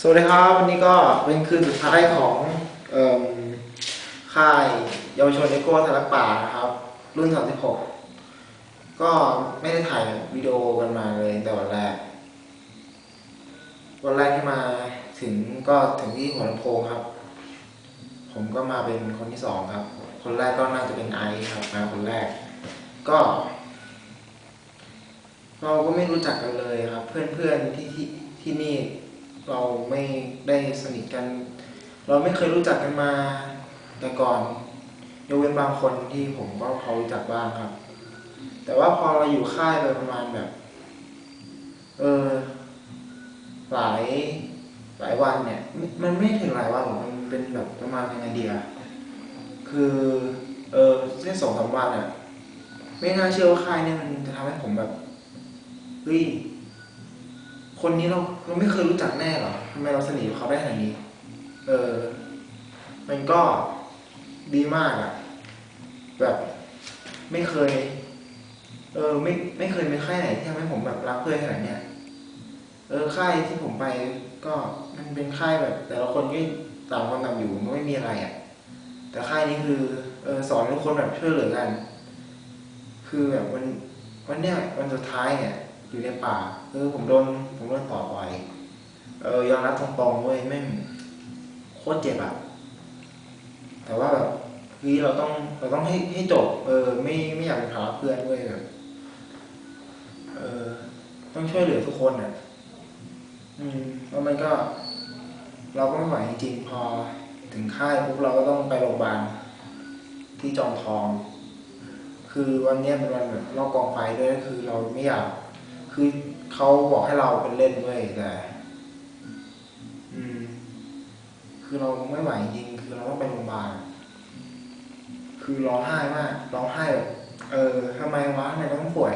สวัสดีครับวันนี้ก็เป็นคืนสุดท้ายของเอ่มค่ายเยาวชนเอโก้ทารักป่านะครับ รุ่น 36 ก็ไม่ได้ถ่ายวิดีโอกันมาเลยแต่วันแรก วันแรกที่มาถึงก็ถึงที่หัวลำโพงครับ ผมก็มาเป็นคนที่สองครับ คนแรกก็น่าจะเป็นไอซ์ครับมาคนแรก ก็ เราก็ไม่รู้จักกันเลยครับ เพื่อนๆที่ที่ที่นี่ เราไม่ได้สนิทกัน เราไม่เคยรู้จักกันมาแต่ก่อนยกเว้นบางคนที่ผมก็เขารู้จักบ้างครับ แต่ว่าพอเราอยู่ค่ายไปประมาณแบบ เออหลายหลายวันเนี่ย มันไม่ถึงหลายวันหรอกมันเป็นแบบประมาณยังไงเดียคือ เออแค่สองสามวันอะไม่น่าเชื่อว่าค่ายเนี่ยมันจะทำให้ผมแบบเฮ้ย คนนี้เราเราไม่เคยรู้จักแน่หรอทำไมเราสนิทกับเขาได้ขนาดนี้ เออ มันก็ดีมากอะแบบไม่เคย เออ ไม่ไม่เคยมีค่ายไหนที่ทำให้ผมแบบรักเพื่อนขนาดเนี้ยเออค่ายที่ผมไปก็มันเป็นค่ายแบบ แต่ละคนก็ต่างคนต่างอยู่มันไม่มีอะไรอะ แต่ค่ายนี้คือ เออสอนทุกคนแบบช่วยเหลือกัน คือแบบวันวันเนี้ยวันสุดท้ายเนี่ย อยู่ในป่าเออผมโดน ผมโดนต่อต่อยเออยอมรับตรงๆเว้ยแม่งโคตรเจ็บอะแต่ว่าแบบคือเราต้องเราต้องให้ให้จบ เออ ไม่ไม่อยากเป็นภาระเพื่อนเว้ยแบบเออ ต้องช่วยเหลือทุกคนอะ อืมแล้วมันก็ เราก็ไม่ไหวจริงพอถึงค่ายปุ๊บเราก็ต้องไปโรงพยาบาลที่จอมทอง คือวันนี้เป็นวันแบบรอบกองไฟด้วยคือเราไม่อยาก คือเขาบอกให้เราเป็นเล่นด้วยแต่อืมคือเราไม่ไหวจริง คือเราต้องไปโรงพยาบาล คือร้องไห้มาก ร้องไห้แบบเออทำไมวะทำไมต้องป่วย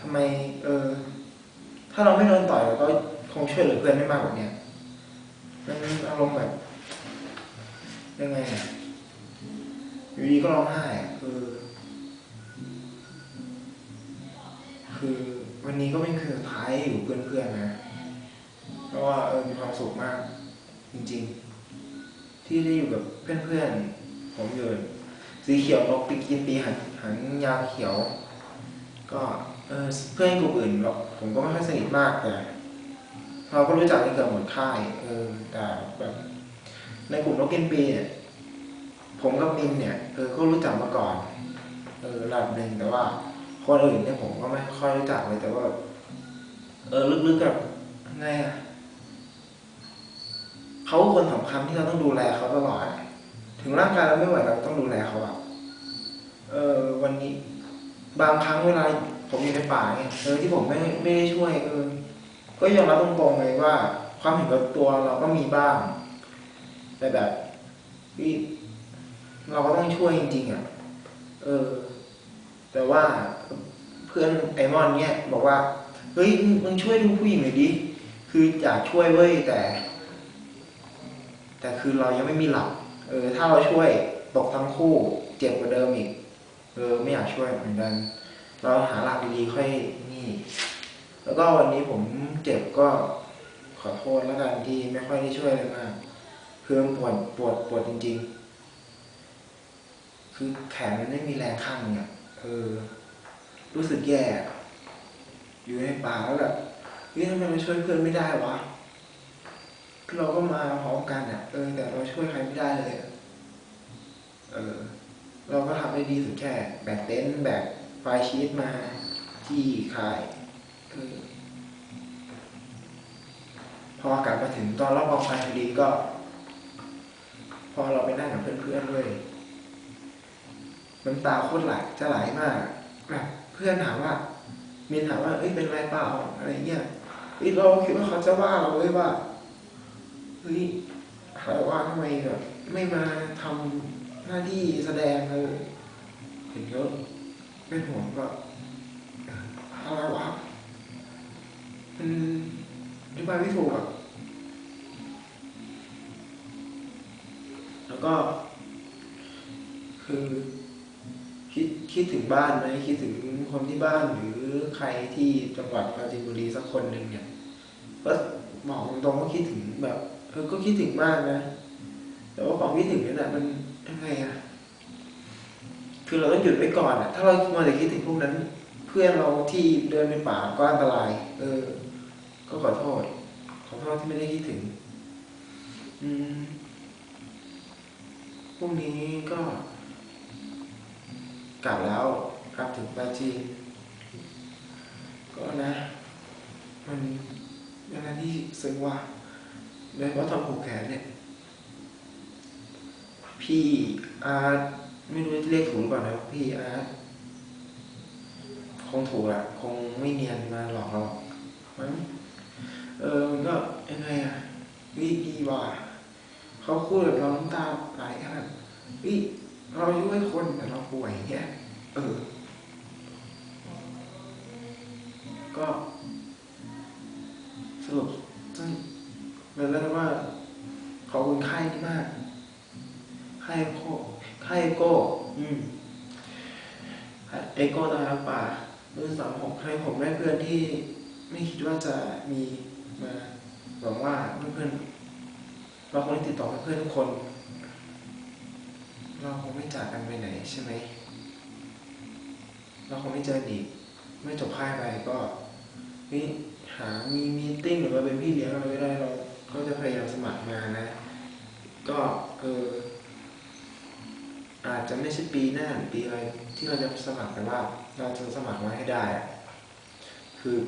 ทำไม เออ ถ้าเราไม่โดนต่อยเราก็คงช่วยเหลือเพื่อนไม่มากกว่านี้มันอารมณ์แบบยังไงอะอยู่ดีก็ร้องไห้อะคือ คือ วันนี้ก็เป็นคืนท้ายอยู่เพื่อนๆนะ เพราะว่าเออมีความสุขมาก จริงๆ ที่ได้อยู่กับเพื่อนๆ ผมอยู่สีเขียวนกปีกินปีหันหันยาวเขียว ก็เออเพื่อนกลุ่มอื่นเราผมก็ไม่ค่อยสนิทมากแต่เราก็รู้จักกันเกือบหมดค่าย เออแต่แบบในกลุ่มนกกินปีเนี่ยผมกับมินเนี่ยเออก็รู้จักมาก่อน เออระดับหนึ่งแต่ว่า คนอื่นเนี่ยผมก็ไม่ค่อยรู้จักเลยแต่ว่า เออลึกๆกับไงอะเขาคนสำคัญที่เราต้องดูแลเขาตลอดถึงร่างกายเราไม่ไหวเราต้องดูแลเขาอะเออวันนี้ บางครั้งเวลาผมอยู่ในป่าเนี่ยเออที่ผมไม่ไม่ได้ช่วยเออก็ยอมรับตรงๆเลยว่า ความเห็นกับตัวเราก็มีบ้าง แต่แบบที่เราก็ต้องช่วยจริงๆอะ เออ แต่ว่าเพื่อนไอมอนเนี่ยบอกว่า เฮ้ยมึงช่วยดูผู้หญิงหน่อยดิ คืออยากช่วยเว้ยแต่ แต่คือเรายังไม่มีหลัก เออ ถ้าเราช่วยตกทั้งคู่เจ็บกว่าเดิมอีก เออ ไม่อยากช่วยเหมือนกัน เราหาหลักดีๆค่อยนี่ แล้วก็วันนี้ผมเจ็บก็ขอโทษแล้วกันที่ไม่ค่อยได้ช่วยเลยมากคือมันปวดปวดปวดจริง ๆ คือแขนมันไม่มีแรงข้างหนึงอะ เออ รู้สึกแย่ อยู่ในป่าแล้วแบบเฮ้ยทำไมเราช่วยเพื่อนไม่ได้วะเราก็มาพร้อมกันอะ เออ แต่เราช่วยใครไม่ได้เลย เออ เราก็ทำได้ดีสุดแค่แบกเต็นท์แบกไฟชีตมา ที่ค่ายเออพอกลับมาถึงตอนรอบกองไฟพอดีก็ พอเราไปนั่งกับเพื่อนๆด้วย น้ำตาโคตรไหลจะไหลมากแบบเพื่อนถามว่ามินถามว่าเอ้ยเป็นไรเปล่าอะไรเงี้ยเฮ้ยเราคิดว่าเขาจะว่าเราเลยว่าเฮ้ยอะไรว่าทำไมแบบไม่มาทำหน้าที่แสดงเลยเห็นแล้วเป็นห่วงก็อะไรวะมันอธิบายไม่ถูกอะแล้วก็ คือ คิดถึงบ้านไหมคิดถึงคนที่บ้านหรือใครที่จังหวัดปราจีนบุรีสักคนหนึ่งเนี่ยก็บอกตรงๆว่าคิดถึงแบบเออก็คิดถึงมากนะ แต่ว่าความคิดถึงนี่แหละมันยังไงอะคือเราต้องหยุดไว้ก่อนอะถ้าเรามัวแต่คิดถึงพวกนั้น เพื่อนเราที่เดินในป่าก็อันตราย เออ ก็ขอโทษขอโทษที่ไม่ได้คิดถึง อืมพรุ่งนี้ก็ กลับแล้วกลับถึงปาจีนก็นะ มันยังไงที่ซึ้งว่าโดยเฉพาะตอนผูกแขนเนี่ย พี่อาร์ตไม่รู้จะเรียกถูกหรือเปล่านะพี่อาร์ตคงถูกอะคงไม่เนียนมาหลอกเราหรอกมั้งเออมันก็ยังไงอะวิดีว่า เขาพูดแบบเราน้ำตาไหลขนาดวิ เราช่วยคนแต่เราป่วยอย่างเงี้ยเออ ก็สรุปซึ่งเลยแล้วกันว่าขอบคุณค่ายมากค่ายโคค่ายเอโก้ อืมเอโก้ตาลักป่ารุ่นสามหกให้ผมได้เพื่อนที่ไม่คิดว่าจะมีมาหวังว่าเพื่อนๆเราคงได้ติดต่อเพื่อนทุกคน เราคงไม่จากกันไปไหนใช่ไหม เราคงไม่เจออีกไม่จบค่ายไปก็นี่หามีมีติ้งหรือว่าเป็นพี่เลี้ยงอะไรไม่ได้เราก็จะพยายามสมัครงานะ ก็เอออาจจะไม่ใช่ปีหน้าหรือปีอะไรที่เราจะสมัครแต่ว่า เราจะสมัครมาให้ได้ คือ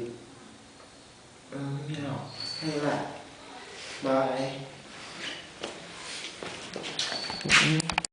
เออไม่มีหรอกแค่นี้แหละบาย